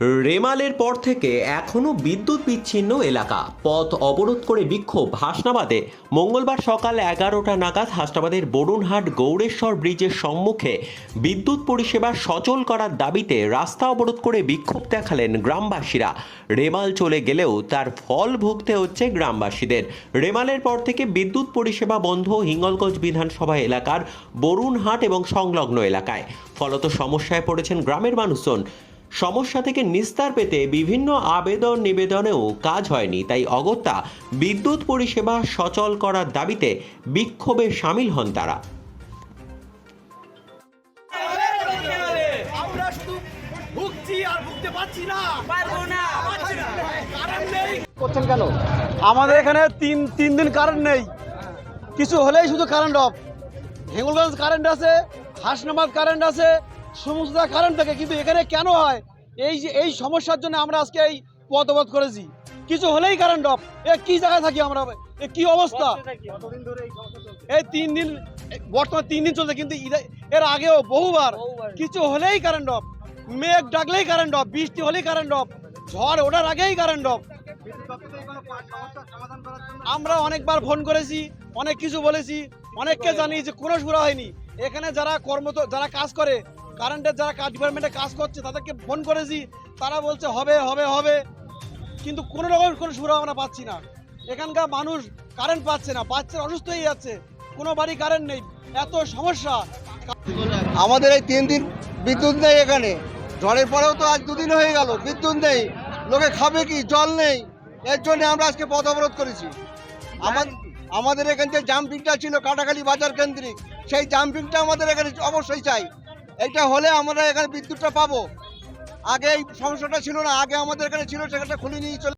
রেমালের পর থেকে এখনও বিদ্যুৎ বিচ্ছিন্ন এলাকা। পথ অবরোধ করে বিক্ষোভ হাসনাবাদে। মঙ্গলবার সকাল এগারোটা নাগাদ হাসনাবাদের বরুণহাট গৌড়েশ্বর ব্রিজের সম্মুখে বিদ্যুৎ পরিষেবা সচল করার দাবিতে রাস্তা অবরোধ করে বিক্ষোভ দেখালেন গ্রামবাসীরা। রেমাল চলে গেলেও তার ফল ভুগতে হচ্ছে গ্রামবাসীদের। রেমালের পর থেকে বিদ্যুৎ পরিষেবা বন্ধ হিঙ্গলগঞ্জ বিধানসভা এলাকার বরুণহাট এবং সংলগ্ন এলাকায়। ফলত সমস্যায় পড়েছেন গ্রামের মানুষজন। সমস্যা থেকে নিস্তার পেতে বিভিন্ন আবেদন নিবেদনেও কাজ হয়নি তাই অগত্যা বিদ্যুৎ পরিষেবা সচল করার দাবিতে বিক্ষোভে সামিল হন তারা। আমরা শুধু ভুগছি আর ভুগতে পারছি না। পারব না। পারছি না কারণ নেই। করছেন কেন? আমাদের এখানে তিন তিন দিন কারেন্ট নেই। কিছু হলেই শুধু কারেন্ট অফ হেঙ্গলগঞ্জ কারেন্ট আছে হাসনাবাদ কারেন্ট আছে জায়গায় কারেন্ট থাকে কিন্তু এখানে কেন হয়? এই যে এই সমস্যার জন্য আমরা আজকে এই পথ অবরোধ করেছি। কিছু হলেই কারেন্ট অফ এ কি জায়গায় থাকি আমরা? এ কি অবস্থা? এই তিন দিন বর্তমান তিন দিন চলছে কিন্তু এর আগেও বহুবার। কিছু হলেই কারেন্ট অফ মেঘ ডাকলেই কারেন্ট অফ বৃষ্টি হলেই কারেন্ট অফ ঝড় ওঠার আগেই কারেন্ট অফ আমরা অনেকবার ফোন করেছি অনেক কিছু বলেছি অনেককে জানিয়েছি কোনো সুরা হয়নি। এখানে যারা কর্ম যারা কাজ করে কারেন্টের যারা কাজ ডিপার্টমেন্টে কাজ করছে, তাদেরকে ফোন করেছি। তারা বলছে, হবে হবে হবে। কিন্তু কোনো রকম কোনো সুরা আমরা পাচ্ছি না। এখানকার মানুষ কারেন্ট পাচ্ছে না পাচ্ছে অসুস্থ হয়ে যাচ্ছে। কোনো বাড়ি কারেন্ট নেই। এত সমস্যা। আমাদের এই তিন দিন বিদ্যুৎ নেই এখানে। ঝড়ের পরেও তো আজ দুদিন হয়ে গেল, বিদ্যুৎ নেই। লোকে খাবে কি? জল নেই। এর জন্য আমরা আজকে পথ অবরোধ করেছি। আমার আমাদের এখানে যে জাম্পিংটা ছিল কাটাখালি বাজার কেন্দ্রিক, সেই জাম্পিংটা আমাদের এখানে অবশ্যই চাই। এইটা হলে আমরা এখানে বিদ্যুৎটা পাবো। আগে এই সমস্যাটা ছিল না, আগে আমাদের এখানে ছিল, সেখানটা খুলে নিয়ে চলে